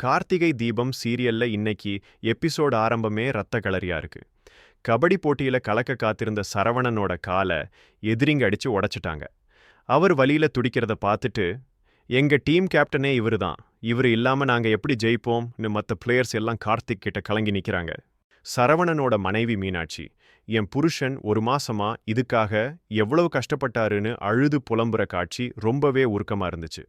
கார்த்திகை தீபம் சீரியல்ல இன்னைக்கு எபிசோட் ஆரம்பமே ரத்த கலரியா இருக்கு. கபடி போட்டியில கலக்க காத்திருந்த சரவணனோட காலை எதிரிங்க அடிச்சு உடைச்சிட்டாங்க. அவர் வலியில துடிக்கிறத பார்த்துட்டு எங்க டீம் கேப்டனே இவரு தான் இவர் இல்லாம நாங்க எப்படி ஜெயிப்போம்னு மற்ற பிளேயர்ஸ் எல்லாம் கார்த்திக் கிட்ட கலங்கி நிற்கிறாங்க சரவணனோட மனைவி மீனாட்சி என் புருஷன் ஒரு மாசமா இதுக்காக எவ்வளவு கஷ்டப்பட்டாருன்னு அழுது புலம்புற காட்சி ரொம்பவே உருக்கமா இருந்துச்சு.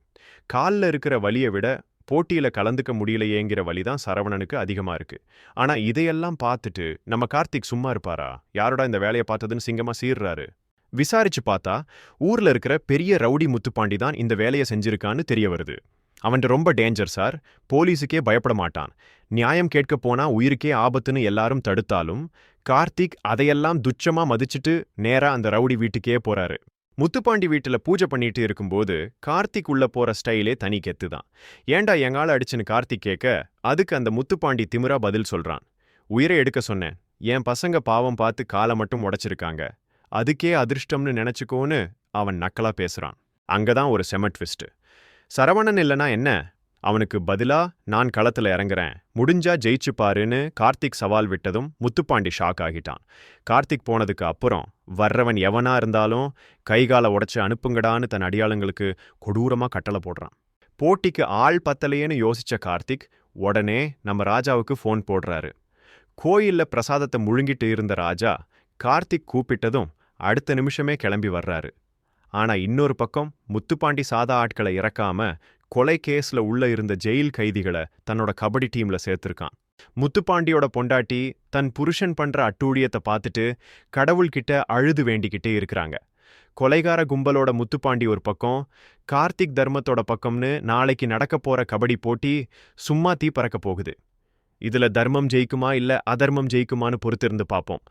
கால்ல இருக்கிற வலியை விட போட்டியில கலந்துக்க முடியலையேங்கிற வழிதான் சரவணனுக்கு அதிகமா இருக்கு. ஆனா இதையெல்லாம் பார்த்துட்டு நம்ம கார்த்திக் சும்மா இருப்பாரா? யாரோட இந்த வேலையை பார்த்ததுன்னு சிங்கமா சீர்றாரு? விசாரிச்சு பார்த்தா ஊர்ல இருக்கிற பெரிய ரவுடி முத்துப்பாண்டி தான் இந்த வேலையை செஞ்சிருக்கான்னு தெரிய வருது. அவன்கிட்ட ரொம்ப டேஞ்சர் சார். போலீஸுக்கே பயப்பட மாட்டான். நியாயம் கேட்க போனா உயிருக்கே ஆபத்துன்னு எல்லாரும் தடுத்தாலும் கார்த்திக் அதையெல்லாம் துச்சமா மதிச்சுட்டு நேரா அந்த ரவுடி வீட்டுக்கே போறாரு. முத்துப்பாண்டி வீட்டுல பூஜை பண்ணிட்டு இருக்கும்போது கார்த்திக் உள்ள போற ஸ்டைலே தனி கெத்து தான் ஏன்டா எங்கால அடிச்சுன்னு கார்த்திக் கேட்க அதுக்கு அந்த முத்துப்பாண்டி திமிரா பதில் சொல்றான். உயிரை எடுக்க சொன்னேன். என் பசங்க பாவம் பார்த்து காலை மட்டும் உடைச்சிருக்காங்க. அதுக்கே அதிர்ஷ்டம்னு நினைச்சுக்கோன்னு அவன் நக்கலா பேசுறான். அங்கதான் ஒரு செம ட்விஸ்ட் சரவணன் இல்லனா என்ன? அவனுக்கு பதிலா நான் களத்துல இறங்குறேன். முடிஞ்சா ஜெயிச்சு பாருன்னு கார்த்திக் சவால் விட்டதும் முத்துப்பாண்டி ஷாக் ஆகிட்டான். கார்த்திக் போனதுக்கு அப்புறம் வர்றவன் எவனா இருந்தாலும் கைகால உடைச்சு அனுப்புங்கடான்னு தன் அடியாளங்களுக்கு கொடூரமா கட்டளை போடுறான். போட்டிக்கு ஆள் பத்தலையேன்னு யோசிச்ச கார்த்திக் உடனே நம்ம ராஜாவுக்கு ஃபோன் போடுறாரு. கோயில்ல பிரசாதத்தை முழுங்கிட்டு இருந்த ராஜா கார்த்திக் கூப்பிட்டதும் அடுத்த நிமிஷமே கிளம்பி வர்றாரு. ஆனா இன்னொரு பக்கம் முத்துப்பாண்டி சாதா ஆட்களை இறக்காம கொலை கேஸ்ல உள்ள இருந்த ஜெயில் கைதிகளை தன்னோட கபடி டீம்ல சேர்த்திருக்கான். முத்துப்பாண்டியோட பொண்டாட்டி தன் புருஷன் பண்ற அட்டூழியத்தை பார்த்துட்டு கடவுள்கிட்ட அழுது வேண்டிக்கிட்டே இருக்கிறாங்க. கொலைகார கும்பலோட முத்துப்பாண்டி ஒரு பக்கம் கார்த்திக் தர்மத்தோட பக்கம்னு நாளைக்கு நடக்க போற கபடி போட்டி சும்மா தீ பறக்க போகுது. இதுல தர்மம் ஜெயிக்குமா இல்ல அதர்மம் ஜெயிக்குமான்னு பொறுத்திருந்து பார்ப்போம்